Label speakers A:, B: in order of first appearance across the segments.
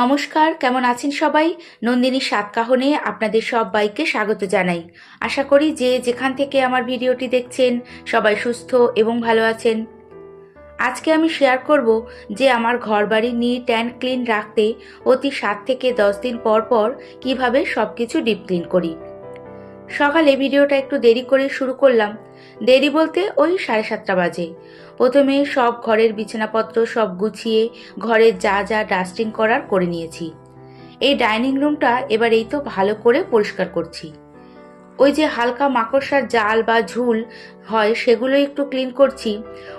A: নমস্কার, কেমন আছেন সবাই? নন্দিনীর সাতকাহনে আপনাদের সবাইকে স্বাগত জানাই। আশা করি যে যেখান থেকে আমার ভিডিওটি দেখছেন, সবাই সুস্থ এবং ভালো আছেন। আজকে আমি শেয়ার করব যে আমার ঘরবাড়ি নিট অ্যান্ড ক্লিন রাখতে অতি সাত থেকে দশ দিন পর পর কীভাবে সব কিছু ডিপ ক্লিন করি। সকালে ভিডিওটা একটু দেরি করে শুরু করলাম। দেরি বলতে ওই সাড়ে সাতটা বাজে। প্রথমে সব ঘরের বিছানাপত্র সব গুছিয়ে ঘরের যা যা ডাস্টিং করার করে নিয়েছি। এই ডাইনিং রুমটা এবার এই তো ভালো করে পরিষ্কার করছি। ওই যে হালকা মাকড়সার জাল বা ঝুল হয় সেগুলো একটু ক্লিন করছি।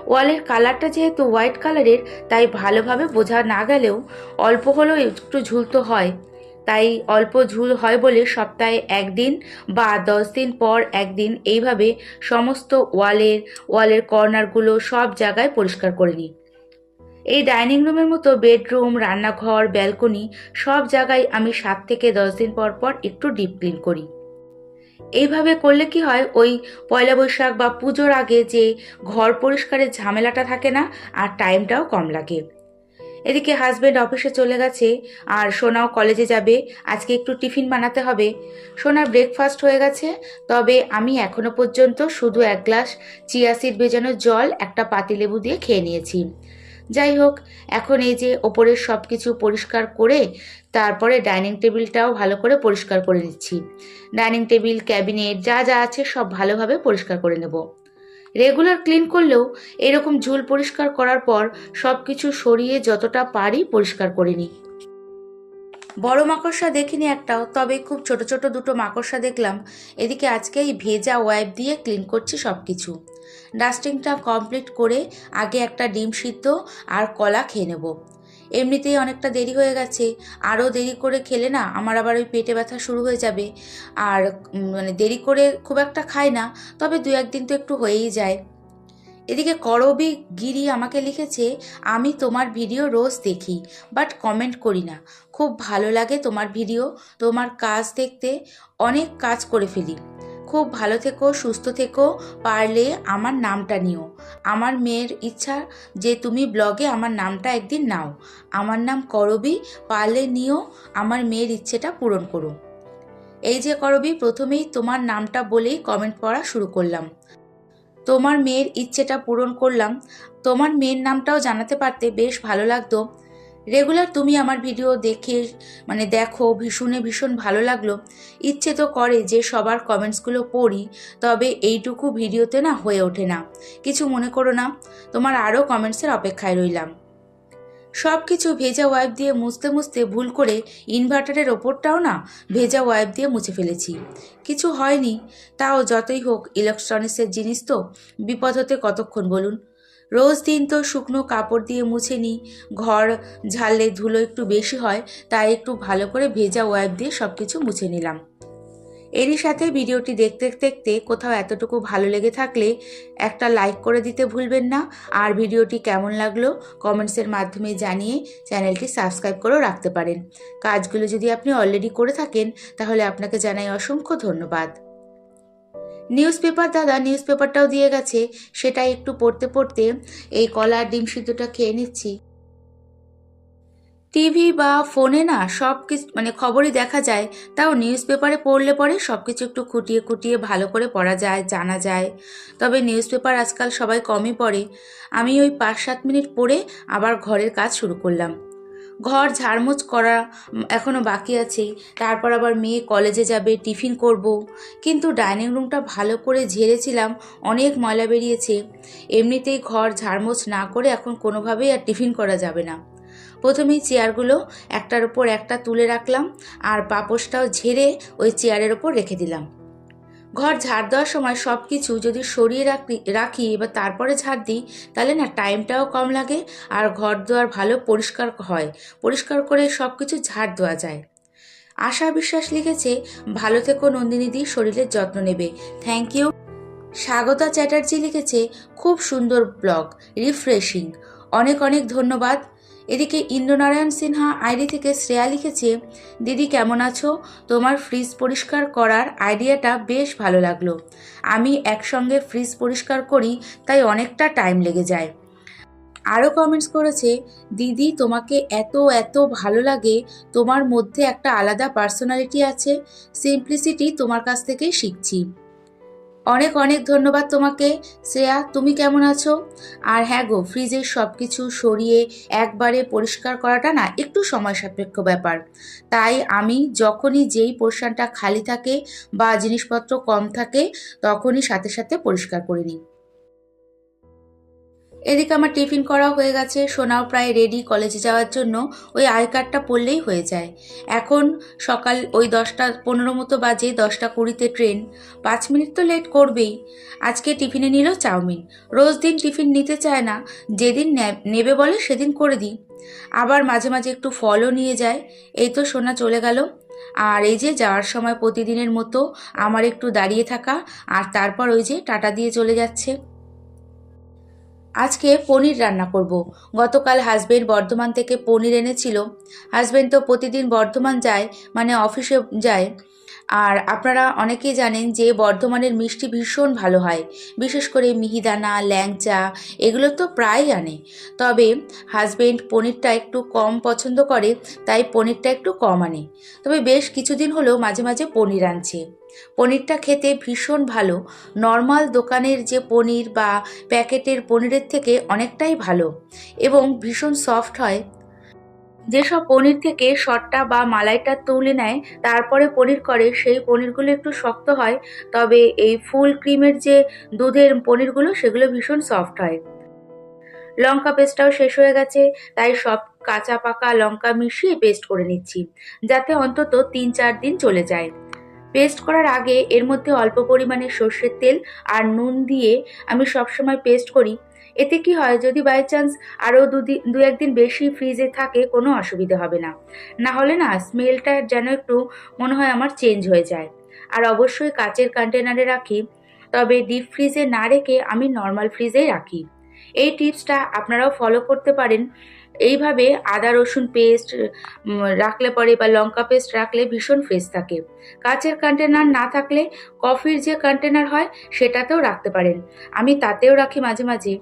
A: ওয়ালের কালারটা যেহেতু হোয়াইট কালারের, তাই ভালোভাবে বোঝা না গেলেও অল্প হলেও একটু ঝুল তো হয়। তাই অল্প ঝুল হয় বলে সপ্তাহে একদিন বা দশ দিন পর একদিন এইভাবে সমস্ত ওয়ালের ওয়ালের কর্নারগুলো সব জায়গায় পরিষ্কার করে নিই। এই ডাইনিং রুমের মতো বেডরুম, রান্নাঘর, ব্যালকনি সব জায়গায় আমি সাত থেকে দশ দিন পর পর একটু ডিপ ক্লিন করি। এইভাবে করলে কি হয়? ওই পয়লা বৈশাখ বা পুজোর আগে যে ঘর পরিষ্কারের ঝামেলাটা থাকে না, আর টাইমটাও কম লাগে। এদিকে হাজবেন্ড অফিসে চলে গেছে। আর সোনাও কলেজে যাবে। আজকে একটু টিফিন বানাতে হবে। সোনার ব্রেকফাস্ট হয়ে গেছে। তবে আমি এখনও পর্যন্ত শুধু এক গ্লাস চিয়া সিড ভেজানো জল, একটা পাতিলেবু দিয়ে খেয়ে নিয়েছি। যাই হোক, এখন এই যে ওপরের সব কিছু পরিষ্কার করে, তারপরে ডাইনিং টেবিলটাও ভালো করে পরিষ্কার করে নিচ্ছি। ডাইনিং টেবিল ক্যাবিনেট যা যা আছে সব ভালোভাবে পরিষ্কার করে নেব। রেগুলার ক্লিন করলেও এরকম ঝুল পরিষ্কার করার পর সব কিছু সরিয়ে যতটা পারি পরিষ্কার করে নিই। বড় মাকড়সা দেখিনি একটাও, তবে খুব ছোট ছোট দুটো মাকড়সা দেখলাম। এদিকে আজকে এই ভেজা ওয়াইপ দিয়ে ক্লিন করছি সব কিছু ডাস্টিংটা কমপ্লিট করে আগে একটা ডিম সিদ্ধ আর কলা খেয়ে নেব। এমনিতেই অনেকটা দেরি হয়ে গেছে। আরও দেরি করে খেলে না আমার আবার ওই পেটে ব্যথা শুরু হয়ে যাবে। আর মানে দেরি করে খুব একটা খাই না, তবে দু একদিন তো একটু হয়েই যায়। এদিকে করবি গিরি আমাকে লিখেছে, আমি তোমার ভিডিও রোজ দেখি, বাট কমেন্ট করি না। খুব ভালো লাগে তোমার ভিডিও, তোমার কাজ দেখতে, অনেক কাজ করে ফেলি। খুব ভালো থেকো, সুস্থ থেকো, পারলে আমার নামটা নিও। আমার মেয়ের ইচ্ছা যে তুমি ব্লগে আমার নামটা একদিন নাও। আমার নাম করবি, পারলে নিও, আমার মেয়ের ইচ্ছেটা পূরণ করো। এই যে করবি, প্রথমেই তোমার নামটা বলেই কমেন্ট পড়া শুরু করলাম। তোমার মেয়ের ইচ্ছেটা পূরণ করলাম। তোমার মেয়ের নামটাও জানাতে পারতে বেশ ভালো লাগতো। রেগুলার তুমি আমার ভিডিও দেখে মানে দেখো ভীষণে ভীষণ ভালো লাগল। ইচ্ছে তো করে যে সবার কমেন্টসগুলো পড়ি, তবে এইটুকু ভিডিওতে না হয়ে ওঠে না। কিছু মনে করো না, তোমার আরও কমেন্টসের অপেক্ষায় রইলাম। সব কিছু ভেজা ওয়াইপ দিয়ে মুছতে মুছতে ভুল করে ইনভার্টারের ওপরটাও না ভেজা ওয়াইপ দিয়ে মুছে ফেলেছি। কিছু হয়নি, তাও যতই হোক ইলেকট্রনিক্সের জিনিস তো, বিপদ হতে কতক্ষণ বলুন? রোজ দিন তো শুকনো কাপড় দিয়ে মুছে নিই। ঘর ঝাললে ধুলো একটু বেশি হয়, তাই একটু ভালো করে ভেজা ওয়াইপ দিয়ে সব কিছু মুছে নিলাম। এরই সাথে ভিডিওটি দেখতে দেখতে কোথাও এতটুকু ভালো লেগে থাকলে একটা লাইক করে দিতে ভুলবেন না। আর ভিডিওটি কেমন লাগল কমেন্টসের মাধ্যমে জানিয়ে চ্যানেলটি সাবস্ক্রাইব করেও রাখতে পারেন। কাজগুলো যদি আপনি অলরেডি করে থাকেন, তাহলে আপনাকে জানাই অসংখ্য ধন্যবাদ। নিউজ পেপার দাদা নিউজ পেপারটাও দিয়ে গেছে। সেটাই একটু পড়তে পড়তে এই কলা ডিম সিদ্ধটা খেয়ে নিচ্ছি। টিভি বা ফোনে না সব কিছু মানে খবরই দেখা যায়, তাও নিউজ পেপারে পড়লে পরে সব কিছু একটু খুঁটিয়ে খুঁটিয়ে ভালো করে পড়া যায়, জানা যায়। তবে নিউজ পেপার আজকাল সবাই কমই পড়ে। আমি ওই পাঁচ সাত মিনিট পড়ে আবার ঘরের কাজ শুরু করলাম। ঘর ঝাড়মোছ করা এখনও বাকি আছে তারপর আবার মেয়ে কলেজে যাবে, টিফিন করব। কিন্তু ডাইনিং রুমটা ভালো করে ঝেড়েছিলাম, অনেক ময়লা বেরিয়েছে। এমনিতেই ঘর ঝাড়মোছ না করে এখন কোনোভাবেই আর টিফিন করা যাবে না। প্রথমেই চেয়ারগুলো একটার উপর একটা তুলে রাখলাম, আর পাপোশটাও ঝেড়ে ওই চেয়ারের ওপর রেখে দিলাম। ঘর ঝাড় দেওয়ার সময় সব কিছু যদি সরিয়ে রাখি রাখি তারপরে ঝাড় দিই, তাহলে না টাইমটাও কম লাগে আর ঘর দুয়ার ভালো পরিষ্কার হয়। পরিষ্কার করে সব কিছু ঝাড় দেওয়া যায়। আশা বিশ্বাস লিখেছে, ভালো থেকো নন্দিনীদি শরীরের যত্ন নেবে। থ্যাংক ইউ স্বাগতা চ্যাটার্জি লিখেছে, খুব সুন্দর ব্লগ রিফ্রেশিং অনেক অনেক ধন্যবাদ। এদিকে ইন্দ্রনারায়ণ সিনহা আইডি থেকে শ্রেয়া লিখেছে, দিদি কেমন আছো? তোমার ফ্রিজ পরিষ্কার করার আইডিয়াটা বেশ ভালো লাগল। আমি একসঙ্গে ফ্রিজ পরিষ্কার করি, তাই অনেকটা টাইম লেগে যায়। আরও কমেন্টস করেছে, দিদি, তোমাকে এত এত ভালো লাগে। তোমার মধ্যে একটা আলাদা পার্সোনালিটি আছে। সিম্পলিসিটি তোমার কাছ থেকেই শিখছি। অনেক অনেক ধন্যবাদ তোমাকে। শ্রেয়া, তুমি কেমন আছো? আর হ্যাঁ গো ফ্রিজের সব কিছু সরিয়ে একবারে পরিষ্কার করাটা না একটু সময় সাপেক্ষ ব্যাপার। তাই আমি যখনই যেই পোর্শনটা খালি থাকে বা জিনিসপত্র কম থাকে, তখনই সাথে সাথে পরিষ্কার করে নিই। এদিকে আমার টিফিন করা হয়ে গেছে, সোনাও প্রায় রেডি কলেজে যাওয়ার জন্য। ওই আই কার্ডটা পড়লেই হয়ে যায়। এখন সকাল ওই দশটা পনেরো মতো বাজে, দশটা কুড়িতে ট্রেন পাঁচ মিনিট তো লেট করবেই। আজকে টিফিনে নিল চাউমিন। রোজ দিন টিফিন নিতে চায় না। যেদিন নেবে বলে সেদিন করে দিই। আবার মাঝে মাঝে একটু ফলও নিয়ে যায়। এই তো সোনা চলে গেল। আর এই যে যাওয়ার সময় প্রতিদিনের মতো আমার একটু দাঁড়িয়ে থাকা, আর তারপর ওই যে টাটা দিয়ে চলে যাচ্ছে। আজকে পনির রান্না করব। গতকাল হাজবেন্ড বর্ধমান থেকে পনির এনেছিল। হাজবেন্ড তো প্রতিদিন বর্ধমান যায় মানে অফিসে যায়। আর আপনারা অনেকেই জানেন যে বর্ধমানের মিষ্টি ভীষণ ভালো হয়। বিশেষ করে মিহিদানা, ল্যাংচা, এগুলো তো প্রায়ই আনে। তবে হাজবেন্ড পনিরটা একটু কম পছন্দ করে, তাই পনিরটা একটু কম আনে। তবে বেশ কিছুদিন হলো মাঝে মাঝে পনির আনছে। পনিরটা খেতে ভীষণ ভালো। নর্মাল দোকানের যে পনির বা প্যাকেটের পনিরের থেকে অনেকটাই ভালো এবং ভীষণ সফট হয়। যেসব পনির থেকে শটটা বা মালাইটা তুলে নেয়, তারপরে পনির করে, সেই পনিরগুলো একটু শক্ত হয়, তবে এই ফুল ক্রিমের যে দুধের পনিরগুলো, সেগুলো ভীষণ সফট হয়। লঙ্কা পেস্টটাও শেষ হয়ে গেছে, তাই সব কাঁচা পাকা লঙ্কা মিশিয়ে পেস্ট করে নিচ্ছি, যাতে অন্তত তিন চার দিন চলে যায়। পেস্ট করার আগে এর মধ্যে অল্প পরিমাণে সর্ষের তেল আর নুন দিয়ে আমি সবসময় পেস্ট করি। এতে কি হয়, যদি বাই চান্স আরও দুদিন, দু একদিন বেশি ফ্রিজে থাকে, কোনো অসুবিধা হবে না। না হলে না স্মেলটা যেন একটু মনে হয় আমার চেঞ্জ হয়ে যায়। আর অবশ্যই কাচের কন্টেনারে রাখি, তবে ডিপ ফ্রিজে না রেখে আমি নর্মাল ফ্রিজেই রাখি। এই টিপসটা আপনারাও ফলো করতে পারেন। এইভাবে আদা, রসুন পেস্ট রাখলে পরে বা লঙ্কা পেস্ট রাখলে ভীষণ ফ্রেশ থাকে। কাচের কন্টেনার না থাকলে কফির যে কন্টেনার হয়, সেটাতেও রাখতে পারেন। আমি তাতেও রাখি মাঝে মাঝে।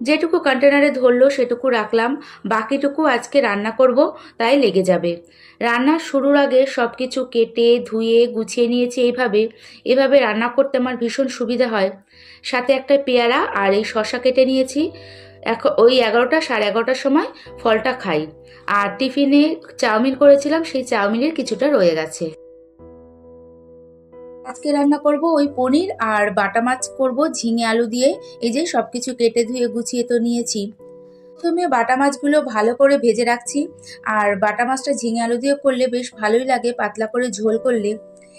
A: যেটুকু কন্টেনারে ধরলো, সেটুকু রাখলাম। বাকিটুকু আজকে রান্না করব, তাই লেগে যাবে। রান্না শুরুর আগে সব কিছু কেটে, ধুয়ে, গুছিয়ে নিয়েছি এইভাবে। এভাবে রান্না করতে আমার ভীষণ সুবিধা হয়। সাথে একটা পেয়ারা আর এই শশা কেটে নিয়েছি। এখন ওই এগারোটা সাড়ে এগারোটার সময় ফলটা খাই। আর টিফিনে চাউমিন করেছিলাম, সেই চাউমিনের কিছুটা রয়ে গেছে। আজকে রান্না করব ওই পনির আর বাটা মাছ করব ঝিঙে আলু দিয়ে। এই যে সব কিছু কেটে ধুয়ে গুছিয়ে তো নিয়েছি। প্রথমে বাটা মাছগুলো ভালো করে ভেজে রাখছি। আর বাটা মাছটা ঝিঙে আলু দিয়ে করলে বেশ ভালোই লাগে পাতলা করে ঝোল করলে।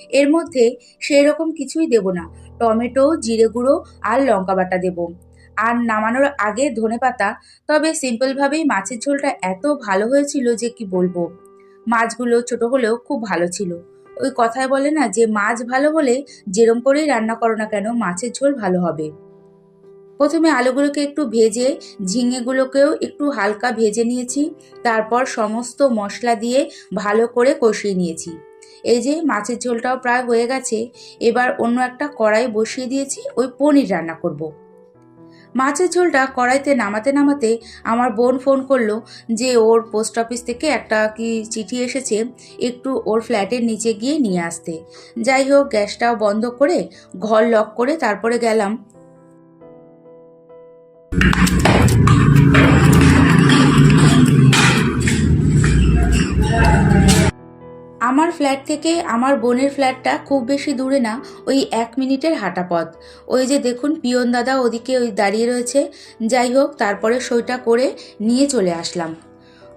A: এর মধ্যে সেই রকম কিছুই দেব না। টমেটো, জিরে গুঁড়ো আর লঙ্কা বাটা দেব। আর নামানোর আগে ধনে পাতা, তবে সিম্পলভাবেই মাছের ঝোলটা এত ভালো হয়েছিল যে কি বলব? মাছগুলো ছোট হলেও খুব ভালো ছিল। ওই কথায় বলে না যে মাছ ভালো হলে যেরম করেই রান্না করো না কেন মাছের ঝোল ভালো হবে। প্রথমে আলুগুলোকে একটু ভেজে, ঝিঙেগুলোকেও একটু হালকা ভেজে নিয়েছি, তারপর সমস্ত মশলা দিয়ে ভালো করে কষিয়ে নিয়েছি। এই যে মাছের ঝোলটাও প্রায় হয়ে গেছে, এবার অন্য একটা কড়াই বসিয়ে দিয়েছি, ওই পনির রান্না করব। মাছের ঝোলটা কড়াইতে নামাতে নামাতে আমার বোন ফোন করল যে ওর পোস্ট অফিস থেকে একটা কি চিঠি এসেছে একটু ওর ফ্ল্যাটের নিচে গিয়ে নিয়ে আসতে। যাই হোক, গ্যাসটাও বন্ধ করে ঘর লক করে তারপরে গেলাম। আমার ফ্ল্যাট থেকে আমার বোনের ফ্ল্যাটটা খুব বেশি দূরে না, ওই এক মিনিটের হাঁটা পথ ওই যে দেখুন, পিয়ন দাদা ওদিকে ওই দাঁড়িয়ে রয়েছে। যাই হোক, তারপরে সইটা করে নিয়ে চলে আসলাম।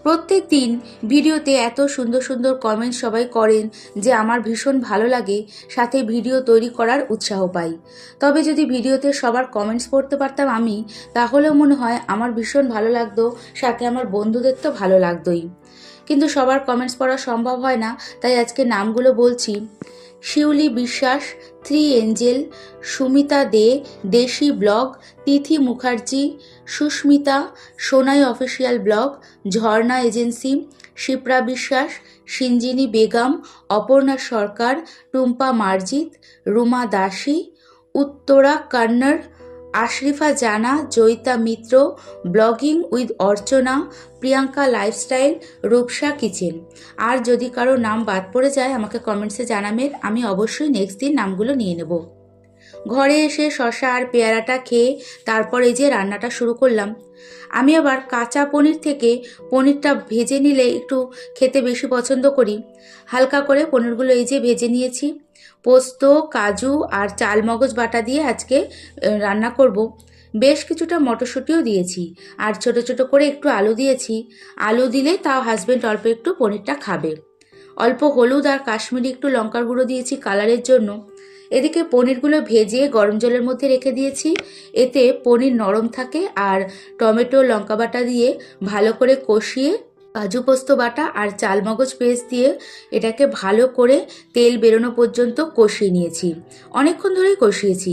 A: প্রত্যেক দিন ভিডিওতে এত সুন্দর সুন্দর কমেন্ট সবাই করেন যে আমার ভীষণ ভালো লাগে, সাথে ভিডিও তৈরি করার উৎসাহ পাই। তবে যদি ভিডিওতে সবার কমেন্টস পড়তে পারতাম আমি, তাহলেও মনে হয় আমার ভীষণ ভালো লাগতো, সাথে আমার বন্ধুদের তো ভালো লাগতোই। কিন্তু সবার কমেন্টস পড়া সম্ভব হয় না, তাই আজকে নামগুলো বলছি। শিউলি বিশ্বাস three Angel, Sumita De, Desi blog, Tithi Mukherjee, Susmita, Sonai official blog, Jharna agency, Shipra Biswas, Sinjini Begum, Aparna সরকার, টুম্পা মার্জিত, রুমা দাসী, Uttara, Kannada Ashrifa Jana, Joyita Mitra, blogging with Archana, Priyanka lifestyle, Rupsa kitchen. আর যদি কারও নাম বাদ পড়ে যায়, আমাকে কমেন্টসে জানাবেন, আমি অবশ্যই নেক্সট দিন নামগুলো নিয়ে নেব। ঘরে এসে শশা আর পেয়ারাটা খেয়ে তারপর এই যে রান্নাটা শুরু করলাম। আমি আবার কাঁচা পনির থেকে পনিরটা ভেজে নিলে একটু খেতে বেশি পছন্দ করি। হালকা করে পনিরগুলো এই যে ভেজে নিয়েছি। পোস্ত, কাজু আর চাল মগজ বাটা দিয়ে আজকে রান্না করব। বেশ কিছুটা মটরশুঁটিও দিয়েছি আর ছোট ছোট করে একটু আলু দিয়েছি। আলু দিলে তাও হাজবেন্ড অল্প একটু পনিরটা খাবে। অল্প হলুদ আর কাশ্মীরি একটু লঙ্কার গুঁড়ো দিয়েছি কালারের জন্য। এদিকে পনিরগুলো ভেজে গরম জলের মধ্যে রেখে দিয়েছি। এতে পনির নরম থাকে আর টমেটো, লঙ্কা বাটা দিয়ে ভালো করে কষিয়ে কাজু পোস্ত বাটা আর চালমগজ পেস্ট দিয়ে এটাকে ভালো করে তেল বেরোনো পর্যন্ত কষিয়ে নিয়েছি। অনেকক্ষণ ধরেই কষিয়েছি।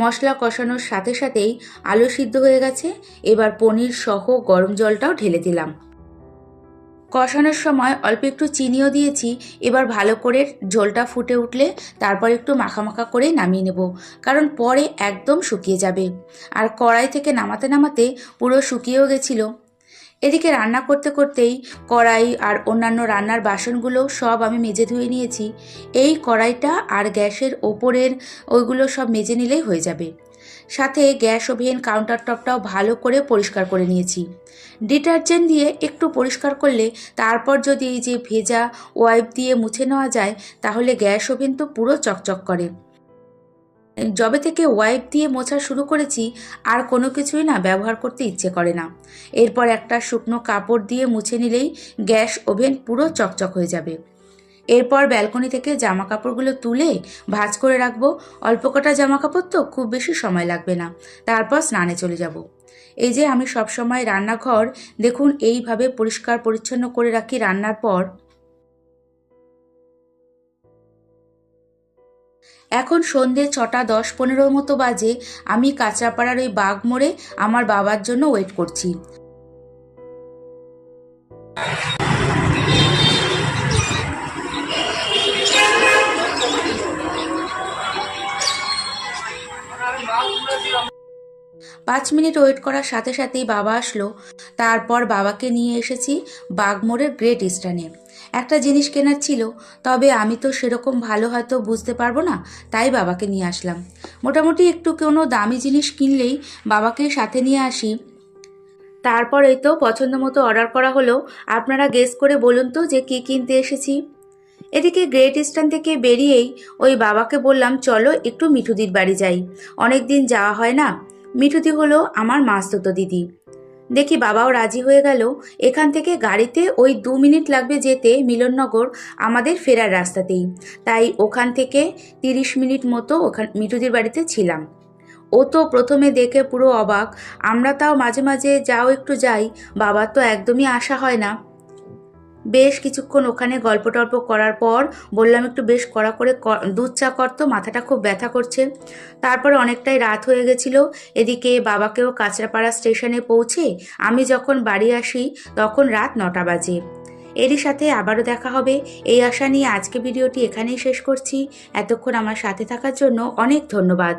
A: মশলা কষানোর সাথে সাথেই আলু সিদ্ধ হয়ে গেছে। এবার পনির সহ গরম জলটাও ঢেলে দিলাম। কষানোর সময় অল্প একটু চিনিও দিয়েছি। এবার ভালো করে ঝোলটা ফুটে উঠলে তারপর একটু মাখা মাখা করে নামিয়ে নেব, কারণ পরে একদম শুকিয়ে যাবে। আর কড়াই থেকে নামাতে নামাতে পুরো শুকিয়েও গেছিল। এদিকে রান্না করতে করতেই কড়াই আর অন্যান্য রান্নার বাসনগুলো সব আমি মেজে ধুয়ে নিয়েছি। এই কড়াইটা আর গ্যাসের ওপরের ওইগুলো সব মেজে নিলেই হয়ে যাবে। সাথে গ্যাস ওভেন কাউন্টার টপটাও ভালো করে পরিষ্কার করে নিয়েছি। ডিটারজেন্ট দিয়ে একটু পরিষ্কার করলে তারপর যদি এই যে ভেজা ওয়াইপ দিয়ে মুছে নেওয়া যায়, তাহলে গ্যাস ওভেন তো পুরো চকচক করে। যবে থেকে ওয়াইপ দিয়ে মোছা শুরু করেছি, আর কোনো কিছুই না ব্যবহার করতে ইচ্ছে করে না। এরপর একটা শুকনো কাপড় দিয়ে মুছে নিলেই গ্যাস ওভেন পুরো চকচক হয়ে যাবে। এরপর ব্যালকনি থেকে জামা কাপড়গুলো তুলে ভাঁজ করে রাখব। অল্প কটা জামা কাপড় তো খুব বেশি সময় লাগবে না। তারপর স্নানে চলে যাব। এই যে আমি সব সময় রান্নাঘর, দেখুন এইভাবে পরিষ্কার পরিচ্ছন্ন করে রাখি রান্নার পর। এখন সন্ধে ছটা দশ পনেরোর মতো বাজে, আমি কাঁচরাপাড়ার ওই বাঘ মোড়ে আমার বাবার জন্য ওয়েট করছি। পাঁচ মিনিট ওয়েট করার সাথে সাথেই বাবা আসলো। তারপর বাবাকে নিয়ে এসেছি বাগমোড়ের গ্রেট ইস্টার্নে একটা জিনিস কেনার ছিল, তবে আমি তো সেরকম ভালো হয়তো বুঝতে পারব না, তাই বাবাকে নিয়ে আসলাম। মোটামুটি একটু কোনো দামি জিনিস কিনলেই বাবাকে সাথে নিয়ে আসি। তারপর তো পছন্দ মতো অর্ডার করা হলো, আপনারা গেস করে বলুন তো যে কী কিনতে এসেছি। এদিকে গ্রেট ইস্টার্ন থেকে বেরিয়েই ওই বাবাকে বললাম, চলো একটু মিঠুদির বাড়ি যাই। অনেক দিন যাওয়া হয় না। মিঠুদি হলো আমার মাসতুতো দিদি। দেখি বাবাও রাজি হয়ে গেল। এখান থেকে গাড়িতে ওই দু মিনিট লাগবে যেতে মিলননগর আমাদের ফেরার রাস্তাতেই। তাই ওখান থেকে তিরিশ মিনিট মতো ওখান মিটুদির বাড়িতে ছিলাম। ও তো প্রথমে দেখে পুরো অবাক। আমরা তাও মাঝে মাঝে যাও একটু যাই, বাবার তো একদমই আশা হয় না। বেশ কিছুক্ষণ ওখানে গল্প টল্প করার পর বললাম, একটু বেশ কড়া করে দুধ চা করতো মাথাটা খুব ব্যথা করছে। তারপরে অনেকটাই রাত হয়ে গেছিল। এদিকে বাবাকেও কাঁচরাপাড়া স্টেশনে পৌঁছে আমি যখন বাড়ি আসি, তখন রাত নটা বাজে। এরই সাথে আবারও দেখা হবে। এই আশা নিয়ে আজকে ভিডিওটি এখানেই শেষ করছি। এতক্ষণ আমার সাথে থাকার জন্য অনেক ধন্যবাদ।